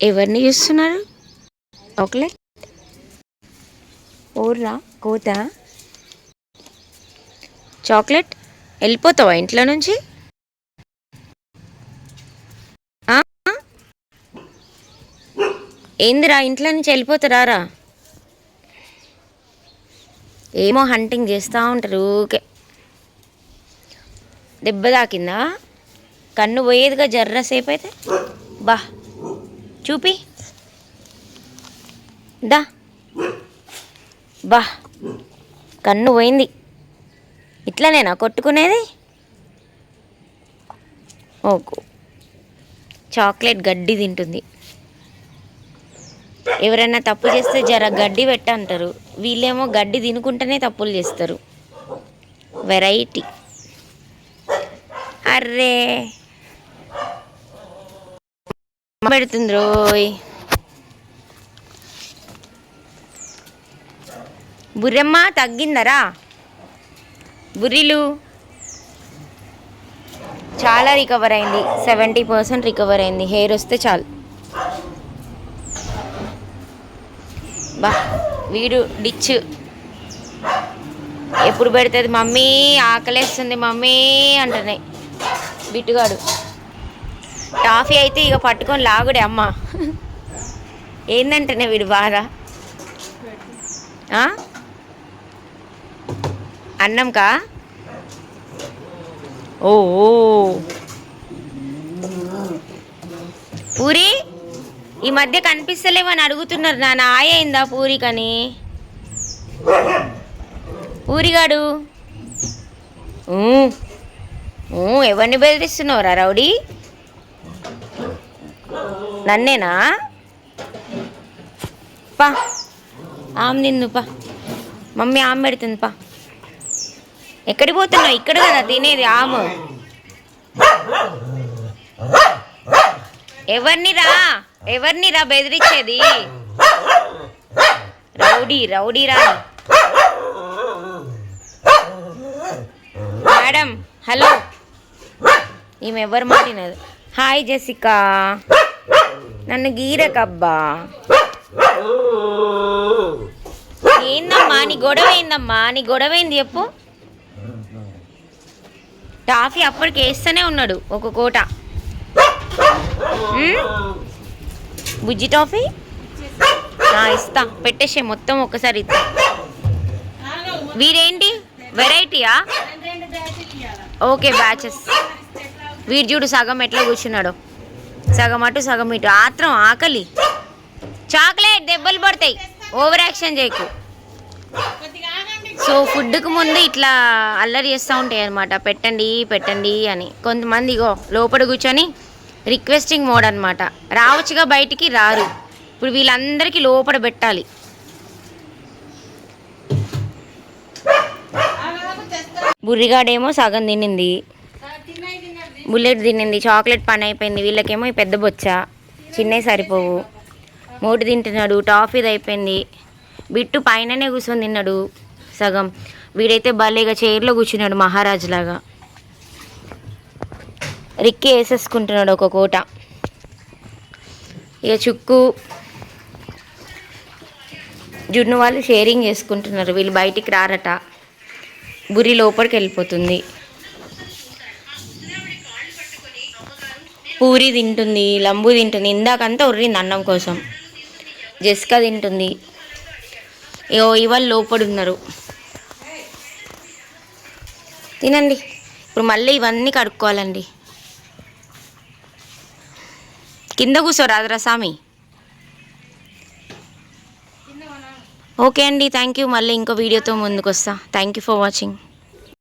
ఎవరిని చూస్తున్నారు? చాక్లెట్ ఊర్రా కోత. చాక్లెట్? వెళ్ళిపోతావా ఇంట్లో నుంచి? ఏందిరా ఇంట్లో నుంచి వెళ్ళిపోతారా ఏమో హంటింగ్ చేస్తూ ఉంటారు ఊకే దెబ్బ తాకిందా? కన్ను పోయేదిగా జర్రసేపు అయితే? బా. చూపి. దా. బా. కన్ను పోయింది. ఇట్లనేనా కొట్టుకునేది? ఓకు. చాక్లెట్ గడ్డి తింటుంది. ఎవరైనా తప్పు చేస్తే జర గడ్డి పెట్టంటారు. వీళ్ళేమో గడ్డి తినుకుంటేనే తప్పులు చేస్తారు. వెరైటీ అర్రే. పెడుతుంది రోయ్ బుర్రమ్మ తగ్గిందరా? బుర్రిలు. చాలా రికవర్ అయింది. సెవెంటీ పర్సెంట్ రికవర్ అయింది. హెయిర్ వస్తే చాలు. బా వీడు డిచ్. ఎప్పుడు పెడుతుంది? మమ్మీ ఆకలేస్తుంది మమ్మీ అంటున్నాయి. బిట్టుగాడు. టాఫీ అయితే ఇక పట్టుకొని లాగుడే అమ్మ. ఏందంటేనే వీడు బాగా అన్నంకా ఓ ఓ. పూరి ఈ మధ్య కనిపిస్తలేమని అడుగుతున్నారు నా నాయ అయిందా పూరికని పూరిగాడు? ఎవరిని బెదిరిస్తున్నావురా రౌడీ? నన్నేనా? పా. ఆమె నిన్ను పా. మమ్మీ ఆమె పెడుతుంది పా. ఎక్కడికి పోతున్నావు? ఇక్కడ కదా తినేది ఆమె. ఎవరిని రా? ఎవరిని రా బెదిరించేది? రౌడీ రౌడీ రా. Madam hello. ఈమె ఎవరు మాటినది? Hi Jessica. నన్ను గీరకబ్బా. ఏందమ్మా నీ గొడవ ఏందమ్మా? నీ గొడవ ఏంది చెప్పు. టాఫీ అప్పటికి వేస్తూనే ఉన్నాడు ఒక కోట? బుజ్జి టాఫీ? ఇస్తా. పెట్టేసే మొత్తం ఒక్కసారి ఇస్తా వీరేంటి వెరైటీయా? Okay batches. వీడు చూడు సగం ఎట్లా కూర్చున్నాడు. సగం అటు సగం ఇటు ఆత్రం ఆకలి చాక్లెట్ దెబ్బలు పడతాయి ఓవర్ యాక్షన్ చేయకు సో ఫుడ్కు ముందు ఇట్లా అల్లరి చేస్తూ ఉంటాయి అనమాట పెట్టండి పెట్టండి అని కొంతమంది ఇగో లోపల కూర్చొని రిక్వెస్టింగ్ మోడ్ అనమాట రావచ్చుగా బయటికి రారు ఇప్పుడు వీళ్ళందరికీ లోపల పెట్టాలి బుర్రిగాడేమో సగం తినింది బుల్లెట్ తినింది చాక్లెట్ పని అయిపోయింది వీళ్ళకేమో ఈ పెద్ద బొచ్చ. చిన్నవి సరిపోవు. మోటి తింటున్నాడు టాఫీది అయిపోయింది. బిట్టు పైననే కూర్చొని తిన్నాడు సగం. వీడైతే భలేగా చైర్లో కూర్చున్నాడు మహారాజు లాగా. రిక్కి వేసేసుకుంటున్నాడు ఒక కోట. ఇక చుక్కు జున్ను వాళ్ళు షేరింగ్ చేసుకుంటున్నారు. వీళ్ళు బయటికి రారట. బురి లోపలికి వెళ్ళిపోతుంది. పూరి తింటుంది లంబు తింటుంది. ఇందాకంతా ఉర్రింది అన్నం కోసం. జెస్కా తింటుంది. ఇగో ఇవాళ లోపడి ఉన్నారు తినండి. ఇప్పుడు మళ్ళీ ఇవన్నీ కడుక్కోవాలండి. కింద కూర్చోరాదురా స్వామి ఓకే అండి. Thank you. మళ్ళీ ఇంకో వీడియోతో ముందుకు వస్తా థ్యాంక్ యూ ఫర్ వాచింగ్.